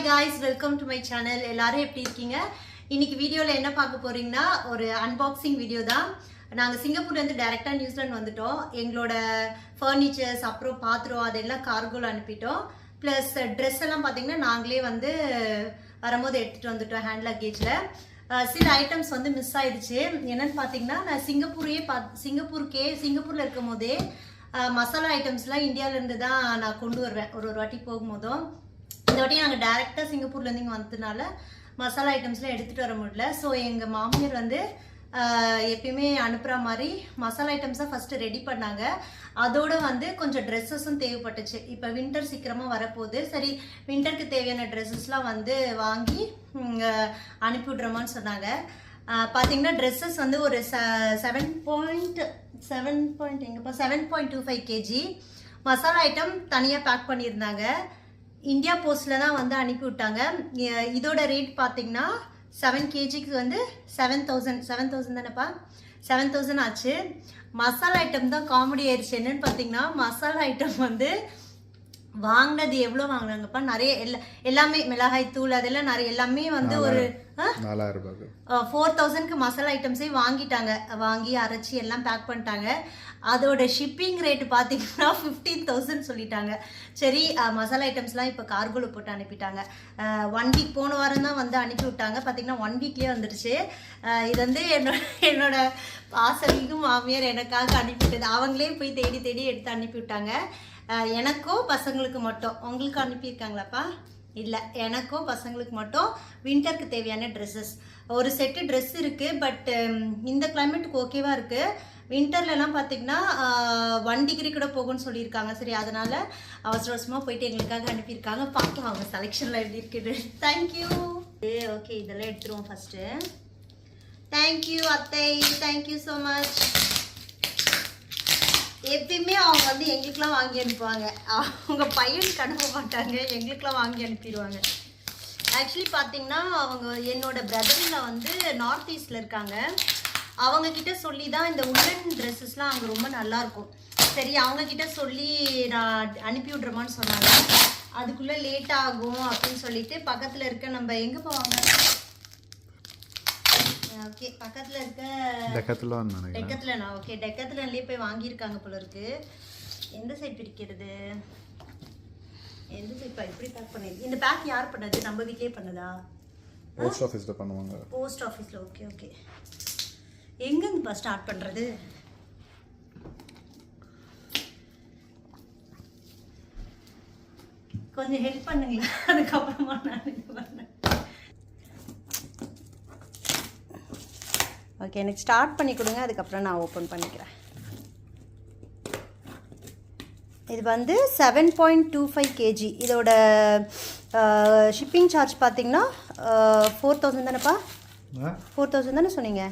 Hi guys welcome to my channel எல்லாரும் எப்படி இருக்கீங்க? இன்னைக்கு வீடியோவில் என்ன பார்க்க போறீங்கன்னா ஒரு அன்பாக்சிங் வீடியோ தான். நாங்கள் சிங்கப்பூர்லேருந்து டைரெக்டாக நியூசிலாந்து வந்துட்டோம். எங்களோட ஃபர்னிச்சர்ஸ் அப்புறம் பாத்திரம் அதெல்லாம் கார்கோல அனுப்பிட்டோம். ப்ளஸ் ட்ரெஸ் எல்லாம் பார்த்தீங்கன்னா நாங்களே வந்து வரும்போது எடுத்துகிட்டு வந்துட்டோம் ஹேண்ட் லக்கேஜில் சில ஐட்டம்ஸ் வந்து மிஸ் ஆயிடுச்சு. என்னன்னு பார்த்தீங்கன்னா நான் சிங்கப்பூரையே பா சிங்கப்பூருக்கே சிங்கப்பூரில் இருக்கும் போதே மசாலா ஐட்டம்ஸ்லாம் இந்தியாவிலேருந்து தான் நான் கொண்டு வருவேன். ஒரு ஒரு வாட்டி போகும்போதும். இந்த வாட்டி நாங்கள் டேரெக்டாக சிங்கப்பூர்லேருந்து இங்கே வந்ததுனால மசாலா ஐட்டம்ஸ்லாம் எடுத்துகிட்டு வர முடியல. ஸோ எங்கள் மாமியார் வந்து எப்பயுமே அனுப்புகிற மாதிரி மசாலா ஐட்டம்ஸை ஃபஸ்ட்டு ரெடி பண்ணாங்க. அதோடு வந்து கொஞ்சம் ட்ரெஸ்ஸஸும் தேவைப்பட்டுச்சு. இப்போ வின்டர் சீக்கிரமாக வரப்போகுது. சரி வின்டருக்கு தேவையான ட்ரெஸ்ஸஸ்லாம் வந்து வாங்கி அனுப்பிவிட்றோமான்னு சொன்னாங்க. பார்த்தீங்கன்னா ட்ரெஸ்ஸஸ் வந்து ஒரு ச செவன் பாயிண்ட் செவன் பாயிண்ட் எங்கப்பா? Seven point two five KG masala item தனியாக பேக் பண்ணியிருந்தாங்க. இந்தியா போஸ்ட்டில் தான் வந்து அனுப்பி விட்டாங்க. இ- இதோட ரேட் பார்த்தீங்கன்னா செவன் கேஜிக்கு வந்து செவன் தௌசண்ட் செவன் தௌசண்ட் தானேப்பா? செவன் தௌசண்ட் ஆச்சு. மசாலா ஐட்டம் தான் காமெடி ஆயிடுச்சு என்னன்னு பார்த்தீங்கன்னா மசாலா ஐட்டம் வந்து வாங்கினது எவ்வளோ வாங்கினாங்கப்பா நிறைய எல்லா எல்லாமே மிளகாய் தூள் அதெல்லாம் நிறைய எல்லாமே வந்து ஒரு நாலாயிரம் ரூபாய்க்கு ஃபோர் தௌசண்ட்க்கு மசாலா ஐட்டம்ஸே வாங்கிட்டாங்க. வாங்கி அரைச்சி எல்லாம் பேக் பண்ணிட்டாங்க. அதோட ஷிப்பிங் ரேட் பார்த்தீங்கன்னா ஃபிஃப்டீன் தௌசண்ட் சொல்லிட்டாங்க. சரி மசாலா ஐட்டம்ஸ்லாம் இப்போ கார்கோவில் போட்டு அனுப்பிட்டாங்க. ஒன் வீக் போன வாரம் தான் வந்து அனுப்பி விட்டாங்க. பார்த்தீங்கன்னா ஒன் வீக்லேயே வந்துடுச்சு இது வந்து என்னோட என்னோட பாசமிகும் மாமியார் எனக்காக அனுப்பிவிட்டது. அவங்களே போய் தேடி தேடி எடுத்து அனுப்பி விட்டாங்க. அஹ், எனக்கோ பசங்களுக்கு மட்டும். உங்களுக்கு அனுப்பியிருக்காங்களாப்பா? இல்லை எனக்கும் பசங்களுக்கு மட்டும் வின்டருக்கு தேவையான ட்ரெஸ்ஸஸ் ஒரு செட்டு ட்ரெஸ் இருக்குது பட்டு இந்த கிளைமேட்டுக்கு ஓகேவாக இருக்குது வின்டர்லலாம் பார்த்தீங்கன்னா ஒன் டிகிரி கூட போகும்னு சொல்லியிருக்காங்க. சரி அதனால் அவசர அவசரமாக போயிட்டு எங்களுக்காக அனுப்பியிருக்காங்க. பார்க்கலாம் அவங்க செலெக்ஷனில் எப்படி இருக்குது தேங்க்யூ ஓகே இதெல்லாம் எடுத்துருவோம் ஃபஸ்ட்டு தேங்க்யூ அத்தை. தேங்க்யூ ஸோ மச் எப்பயுமே அவங்க வந்து எங்களுக்குலாம் வாங்கி அனுப்புவாங்க. அவங்க பையனுக்கு அனுப்ப மாட்டாங்க. எங்களுக்குலாம் வாங்கி அனுப்பிடுவாங்க. ஆக்சுவலி பார்த்தீங்கன்னா அவங்க என்னோட பிரதரில் வந்து நார்த் ஈஸ்டில் இருக்காங்க. அவங்க கிட்ட சொல்லி தான் இந்த உள்ளன் ட்ரெஸ்ஸஸ்லாம் அங்கே ரொம்ப நல்லாயிருக்கும். சரி அவங்கக்கிட்ட சொல்லி நான் அனுப்பி விட்றமான்னு சொன்னாங்க. அதுக்குள்ளே லேட் ஆகும் அப்படின்னு சொல்லிட்டு பக்கத்தில் இருக்க நம்ம எங்கே போவாங்க? ஓகே பக்கத்தில் இருக்க டெக்கத்தில் நினைக்கிறேன். டெக்கத்லனா? ஓகே டெக்கத்லன்லேயே போய் வாங்கியிருக்காங்க போல இருக்கு எந்த சைட் பிரிக்கிறது? எந்த சைட் இப்படி பேக் பண்ணிருக்கு இந்த பேக் யார் பண்ணது? நம்ம வீட்லயே பண்ணதா? போஸ்ட் ஆஃபீஸில் பண்ணுவாங்க. போஸ்ட் ஆஃபீஸில் ஓகே ஓகே. எங்கேருந்துப்பா ஸ்டார்ட் பண்ணுறது கொஞ்சம் ஹெல்ப் பண்ணுங்களா அதுக்கப்புறமா நான் இது பண்ணேன் ஓகே எனக்கு ஸ்டார்ட் பண்ணி கொடுங்க அதுக்கப்புறம் நான் ஓப்பன் பண்ணிக்கிறேன். இது வந்து seven point two five KG இதோட ஷிப்பிங் சார்ஜ் பார்த்தீங்கன்னா ஃபோர் தௌசண்ட் தானேப்பா? ஃபோர் தௌசண்ட் தானே சொன்னீங்க?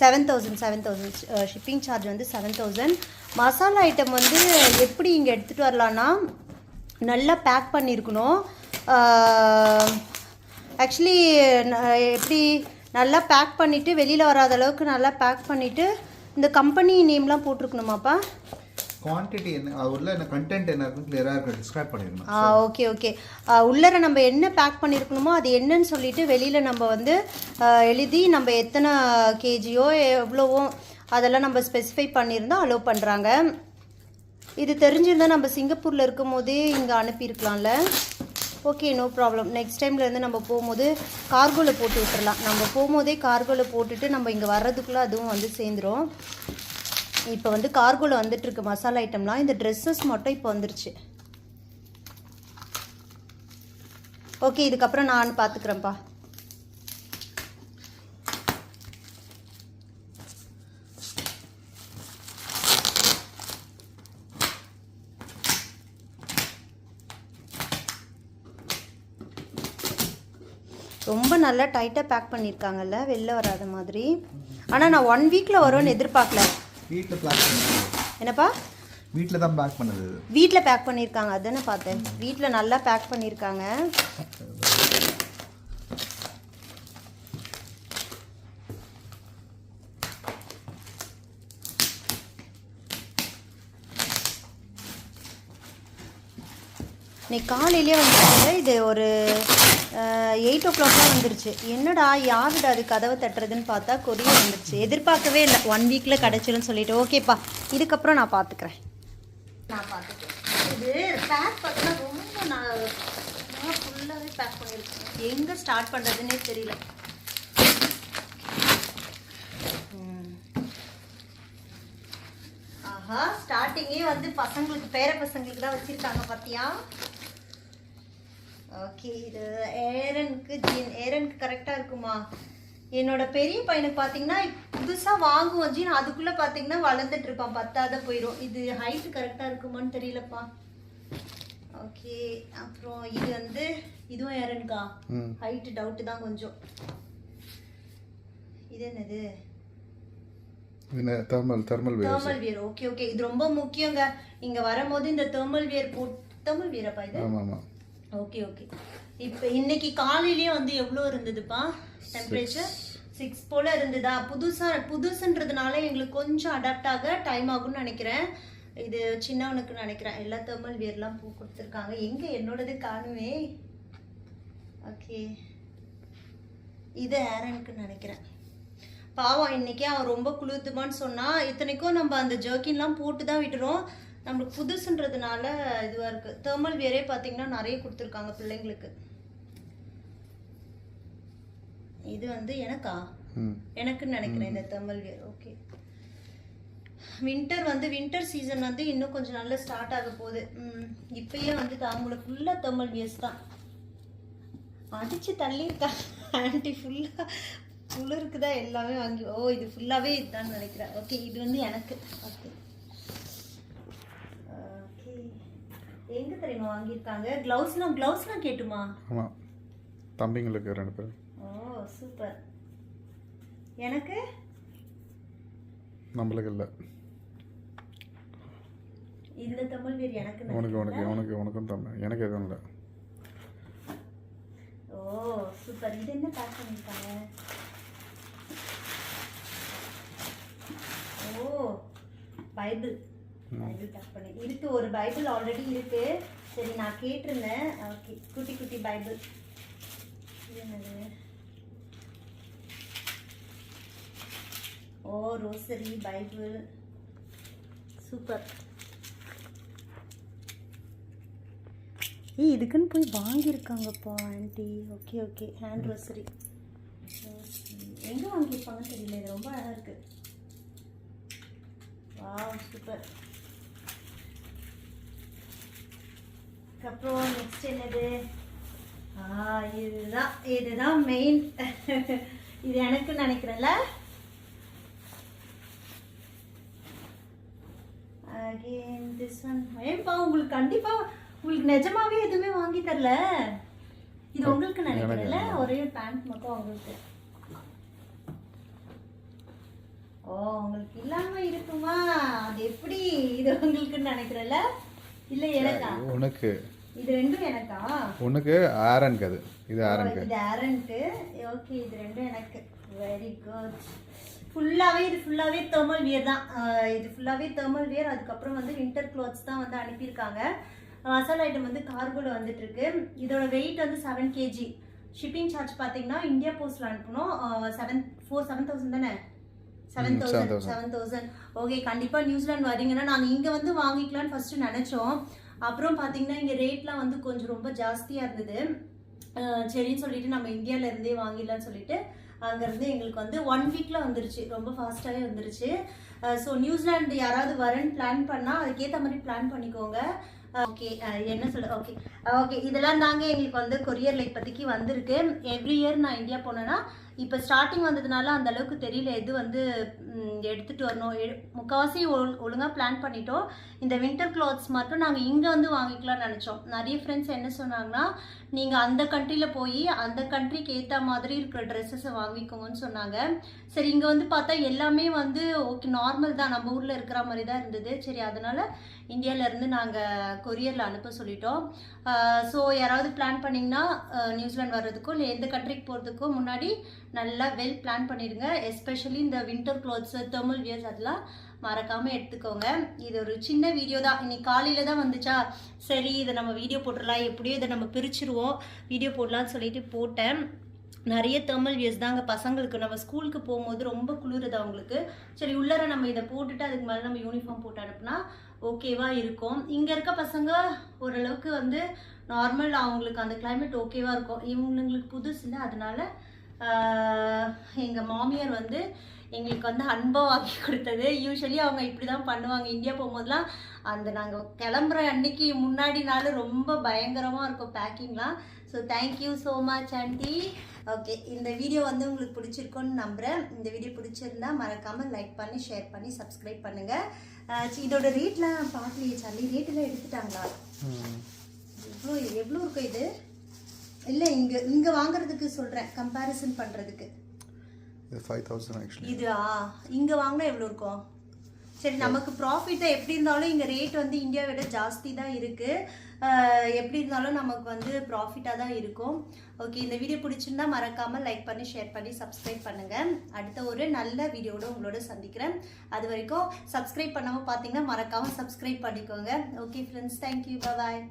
Seven thousand seven thousand shipping charge வந்து செவன் தௌசண்ட் மசாலா ஐட்டம் வந்து எப்படி இங்கே எடுத்துகிட்டு வரலான்னா நல்லா பேக் பண்ணியிருக்கணும். ஆக்சுவலி எப்படி நல்லா பேக் பண்ணிவிட்டு வெளியில் வராத அளவுக்கு நல்லா பேக் பண்ணிவிட்டு இந்த கம்பெனி நேம்லாம் போட்டிருக்கணுமாப்பா? குவான்டிட்டி என்ன? உள்ள என்ன கண்டென்ட் என்ன இருக்குன்னு கிளியராக இருக்க. டிஸ்கிரைப் பண்ணிடணும். ஆ ஓகே ஓகே உள்ளர நம்ம என்ன பேக் பண்ணியிருக்கணுமோ அது என்னன்னு சொல்லிட்டு வெளியில் நம்ம வந்து எழுதி நம்ம எத்தனை கேஜியோ எவ்வளவோ அதெல்லாம் நம்ம ஸ்பெசிஃபை பண்ணியிருந்தா அலோவ் பண்ணுறாங்க இது தெரிஞ்சிருந்தா நம்ம சிங்கப்பூரில் இருக்கும் போதே இங்கே அனுப்பியிருக்கலாம்ல. ஓகே நோ ப்ராப்ளம் நெக்ஸ்ட் டைம்லேருந்து நம்ம போகும்போது கார்கோவில் போட்டு விட்டுறலாம். நம்ம போகும்போதே கார்கோவில் போட்டுட்டு நம்ம இங்கே வர்றதுக்குள்ளே அதுவும் வந்து சேர்ந்துரும். இப்போ வந்து கார்கோவில் வந்துட்டுருக்கு மசாலா ஐட்டம்லாம் இந்த ட்ரெஸ்ஸஸ் மட்டும் இப்போ வந்துருச்சு. ஓகே இதுக்கப்புறம் நான் பார்த்துக்குறேன்ப்பா ரொம்ப நல்லா டைட்டாக பேக் பண்ணியிருக்காங்கல்ல வெளில வராத மாதிரி. ஆனால் நான் ஒன் வீக்கில் வரும்னு எதிர்பார்க்கல. வீட்டில் பேக் என்னப்பா? வீட்டில் தான் பேக் பண்ணது. வீட்டில் பேக் பண்ணியிருக்காங்க அதானே பார்த்தேன். வீட்டில் நல்லா பேக் பண்ணியிருக்காங்க இன்னைக்கு காலையிலே வந்துருச்சு இது ஒரு எயிட் ஓ கிளாக்லாம் வந்துருச்சு. என்னடா யாருடா அது கதவை தட்டுறதுன்னு பார்த்தா கொரியர் வந்துருச்சு. எதிர்பார்க்கவே இல்லை. ஒன் வீக்கில் கிடச்சிருன்னு சொல்லிட்டு. ஓகேப்பா இதுக்கப்புறம் நான் பார்த்துக்கிறேன். நான் பார்த்துக்கிறேன். இது பேக் பார்த்தா ரொம்ப நான் ஃபுல்லாகவே பேக் பண்ணியிருக்கேன் எங்கே ஸ்டார்ட் பண்ணுறதுன்னே தெரியல. ஆஹா ஸ்டார்டிங்கே வந்து பசங்களுக்கு பேர பசங்களுக்கு தான் வச்சுருக்காங்க பார்த்தியா ஓகே இது ஏரனுக்கு ஜீன் ஏரனுக்கு கரெக்டாக இருக்குமா? என்னோட பெரிய பையனுக்கு பார்த்தீங்கன்னா புதுசாக வாங்குவோம் ஜீன் அதுக்குள்ளே பார்த்தீங்கன்னா வளர்ந்துட்டு இருப்பான். பத்தாத போயிடும் இது ஹைட் கரெக்டாக இருக்குமான்னு தெரியலப்பா. ஓகே அப்புறம் இது வந்து இதுவும் ஏரனுக்கா ம். ஹைட் டவுட்டு தான் கொஞ்சம். இது என்னது? Thermal thermal waves thermal wear okay okay இது ரொம்ப முக்கியங்க. இங்க வரும்போது இந்த தேர்மல் வியர் போட் தேர்மல் வியரப்பா இது? ஆமாம் ஆமாம். Okay okay. இப்போ இன்னைக்கு காலையிலேயே வந்து எவ்வளோ இருந்ததுப்பா? டெம்பரேச்சர் சிக்ஸ் போல இருந்ததா? புதுசா புதுசுன்றதுனால எங்களுக்கு கொஞ்சம் அடாப்ட் ஆக டைம் ஆகும்னு நினைக்கிறேன். இது சின்னவனுக்கு நினைக்கிறேன். எல்லா தேர்மல் வியர்லாம் பூ கொடுத்துருக்காங்க. எங்க என்னோடது காணுமே? ஓகே. இது ஏரனுக்கு நினைக்கிறேன். பாவம் இன்னைக்கு அவன் ரொம்ப குளிர்த்துமான்னு சொன்னா இத்தனைக்கும் நம்ம அந்த ஜர்க்கின்லாம் போட்டு தான் விட்டுறோம். நம்மளுக்கு புதுசுன்றதுனால இதுவா இருக்கு. தேர்மல் வியரே பார்த்தீங்கன்னா நிறைய கொடுத்துருக்காங்க பிள்ளைங்களுக்கு. இது வந்து எனக்கா? எனக்குன்னு நினைக்கிறேன் இந்த தேர்மல் வியர் ஓகே வின்டர் வந்து வின்டர் சீசன் வந்து இன்னும் கொஞ்சம் நல்லா ஸ்டார்ட் ஆக போகுது. இப்பயே வந்து தாம்பூல ஃபுல்லாக தேர்மல் வியர்ஸ் தான். அடிச்சு தள்ளியிருக்கா ஆன்டி ஃபுல்லாக குளிருக்கு தான் எல்லாமே வாங்கி ஓ இது ஃபுல்லாகவே இதுதான் நினைக்கிறேன். ஓகே இது வந்து எனக்கு. ஓகே எங்கே தெரியுமா வாங்கியிருக்காங்க? க்ளவுஸ்லாம் க்ளவுஸ்லாம் கேட்டுமா? ஆமாம் தம்பிங்களுக்கு ரெண்டு பேர். ஓ சூப்பர் எனக்கு? நம்மளுக்கு இல்லை. இந்த தமிழ் வீர் எனக்கு உனக்கு உனக்கு உனக்கு உனக்கும் தம்பி எனக்கு எதுவும் இல்லை. ஓ சூப்பர் இது என்ன பேக் பண்ணிருக்காங்க ஓ பைபிள். பைபிள் இருக்கு ஒரு பைபிள் ஆல்ரெடி இருக்கு. சரி நான் கேட்டிருந்தேன். ஓகே குட்டி குட்டி பைபிள் என்னது? ஓ ரோசரி பைபிள் சூப்பர் ஏய் இதுக்குன்னு போய் வாங்கியிருக்காங்கப்பா aunty. Okay okay. Hand rosary எங்கே வாங்கியிருப்பாங்கன்னு தெரியல. இது ரொம்ப அழகாக இருக்குது வா சூப்பர் அப்புறம் நெக்ஸ்ட் என்னது? ஆ இதுதான் இதுதான் மெயின் இது எனக்கு நினைக்கிறேன்ல. அகேன் திஸ் ஒன் ஏன்பா உங்களுக்கு கண்டிப்பா உங்களுக்கு நிஜமாவே எதுவுமே வாங்கி தரல? இது உங்களுக்கு நினைக்கிறேன்ல? ஒரே பேண்ட் மட்டும் உங்களுக்கு. ஓ உங்களுக்கு இல்லாம இருக்குமா? அது எப்படி? இது உங்களுக்கு நினைக்கிறேன்ல? இல்ல எனக்கா? உனக்கு. இது ரெண்டும் எனக்கா? உனக்கு ஆரனுக்கு அது. இது ஆரனுக்கு இது ஆரண்ட்டு ஓகே இது ரெண்டும் எனக்கு. வெரி குட் ஃபுல்லாகவே இது ஃபுல்லாகவே தேர்மல் வியர் தான். இது ஃபுல்லாகவே தேர்மல் வியர் அதுக்கப்புறம் வந்து வின்டர் க்ளாத்ஸ் தான் வந்து அனுப்பியிருக்காங்க. மசாலா ஐட்டம் வந்து கார்கோவில் வந்துட்டு இருக்கு இதோட வெயிட் வந்து செவன் கேஜி ஷிப்பிங் சார்ஜ் பார்த்தீங்கன்னா இந்தியா போஸ்ட்டில் அனுப்பணும். செவன் ஃபோர் செவன் தௌசண்ட் தானே? Seven thousand 7,000. Seven thousand okay கண்டிப்பாக நியூசிலாந்து வரீங்கன்னா நாங்கள் இங்கே வந்து வாங்கிக்கலாம்னு ஃபஸ்ட்டு நினச்சோம். அப்புறம் பார்த்தீங்கன்னா இங்கே ரேட்லாம் வந்து கொஞ்சம் ரொம்ப ஜாஸ்தியாக இருந்தது. சரின்னு சொல்லிட்டு நம்ம இந்தியால இருந்தே வாங்கிடலாம்னு சொல்லிட்டு அங்கேருந்து எங்களுக்கு வந்து ஒன் வீக்கில் வந்துருச்சு. ரொம்ப ஃபாஸ்ட்டாகவே வந்துருச்சு. ஸோ நியூசிலாந்து யாராவது வரேன்னு பிளான் பண்ணால் அதுக்கேற்ற மாதிரி பிளான் பண்ணிக்கோங்க. ஓகே என்ன சொல்ல ஓகே ஓகே இதெல்லாம் தாங்க எங்களுக்கு வந்து கொரியரில் இப்போதைக்கு வந்திருக்கு. எவ்ரி இயர் நான் இந்தியா போனேன்னா இப்போ ஸ்டார்டிங் வந்ததுனால அந்த அளவுக்கு தெரியல எது வந்து எடுத்துகிட்டு எடுத்துட்டு வரணும். எ- முக்கால்வாசி ஒழு ஒழுங்காக பிளான் பண்ணிட்டோம். இந்த வின்டர் கிளாத்ஸ் மட்டும் நாங்கள் இங்கே வந்து வாங்கிக்கலாம்னு நினச்சோம். நிறைய ஃப்ரெண்ட்ஸ் என்ன சொன்னாங்கன்னா நீங்கள் அந்த கண்ட்ரியில் போய் அந்த கண்ட்ரிக்கு ஏற்ற மாதிரி இருக்கிற ட்ரெஸ்ஸஸை வாங்கிக்கோங்கன்னு சொன்னாங்க. சரி இங்கே வந்து பார்த்தா எல்லாமே வந்து ஓகே நார்மல் தான். நம்ம ஊரில் இருக்கிற மாதிரி தான் இருந்தது. சரி அதனால் இந்தியாவிலேருந்து நாங்கள் கொரியரில் அனுப்ப சொல்லிட்டோம். ஸோ யாராவது பிளான் பண்ணிங்கன்னா நியூசிலாண்ட் நியூசிலாந்து வர்றதுக்கோ இல்லை எந்த கண்ட்ரிக்கு போகிறதுக்கோ முன்னாடி நல்லா வெல் பிளான் பண்ணிடுங்க. எஸ்பெஷலி இந்த வின்டர் க்ளோத்ஸு தெர்மல் வியர்ஸ் அதெல்லாம் மறக்காமல் எடுத்துக்கோங்க. இது ஒரு சின்ன வீடியோ தான். இன்னைக்கு காலையில் தான் வந்துச்சா? சரி இதை நம்ம வீடியோ போட்டுடலாம். எப்படியோ இதை நம்ம பிரிச்சிருவோம். வீடியோ போடலான்னு சொல்லிட்டு போட்டேன். நிறைய தெர்மல் வியர்ஸ் தாங்க பசங்களுக்கு. நம்ம ஸ்கூலுக்கு போகும்போது ரொம்ப குளிருது அவங்களுக்கு? சரி உள்ளார நம்ம இதை போட்டுட்டு அதுக்கு மேலே நம்ம யூனிஃபார்ம் போட்டு அனுப்புனா ஓகேவா இருக்கும். இங்கே இருக்க பசங்க ஓரளவுக்கு வந்து நார்மல் அவங்களுக்கு அந்த கிளைமேட் ஓகேவா இருக்கும். இவங்களுக்கு புதுசு இல்லை. அதனால எங்கள் மாமியார் வந்து எங்களுக்கு வந்து அன்பா வாங்கி கொடுத்தது. யூஸ்வலி அவங்க இப்படி தான் பண்ணுவாங்க. இந்தியா போகும்போதெல்லாம் அந்த நாங்கள் கிளம்புற அன்னைக்கு முன்னாடி நாள் ரொம்ப பயங்கரமாக இருக்கும் பேக்கிங்லாம் so thank you so much aunty okay இந்த வீடியோ வந்து உங்களுக்கு பிடிச்சிருக்கும்னு நம்புகிறேன் இந்த வீடியோ பிடிச்சிருந்தா மறக்காமல் லைக் பண்ணி ஷேர் பண்ணி சப்ஸ்கிரைப் பண்ணுங்கள் இதோட ரேட்லாம் பார்க்கலையே சார்லி ரேட்டெல்லாம் எடுத்துட்டாங்களா? எவ்வளோ எவ்வளோ இருக்கும் இது? இல்லை இங்கே இங்கே வாங்குறதுக்கு சொல்கிறேன் கம்பேரிசன் பண்ணுறதுக்கு இது ஃபைவ் தௌசண்ட் ஆக்சுவலி இது? ஆ இங்கே வாங்கினா எவ்வளோ இருக்கும்? சரி நமக்கு ப்ராஃபிட்டை எப்படி இருந்தாலும் இங்கே ரேட் வந்து இந்தியா விட ஜாஸ்தி தான் இருக்குது எப்படி இருந்தாலும் நமக்கு வந்து ப்ராஃபிட்டாக தான் இருக்கும். ஓகே இந்த வீடியோ பிடிச்சிருந்தா மறக்காமல் லைக் பண்ணி ஷேர் பண்ணி சப்ஸ்கிரைப் பண்ணுங்கள் அடுத்த ஒரு நல்ல வீடியோட உங்களோட சந்திக்கிறேன். அது வரைக்கும் சப்ஸ்கிரைப் பண்ணாமல் பார்த்தீங்கன்னா மறக்காமல் சப்ஸ்கிரைப் பண்ணிக்கோங்க. Okay friends thank you bye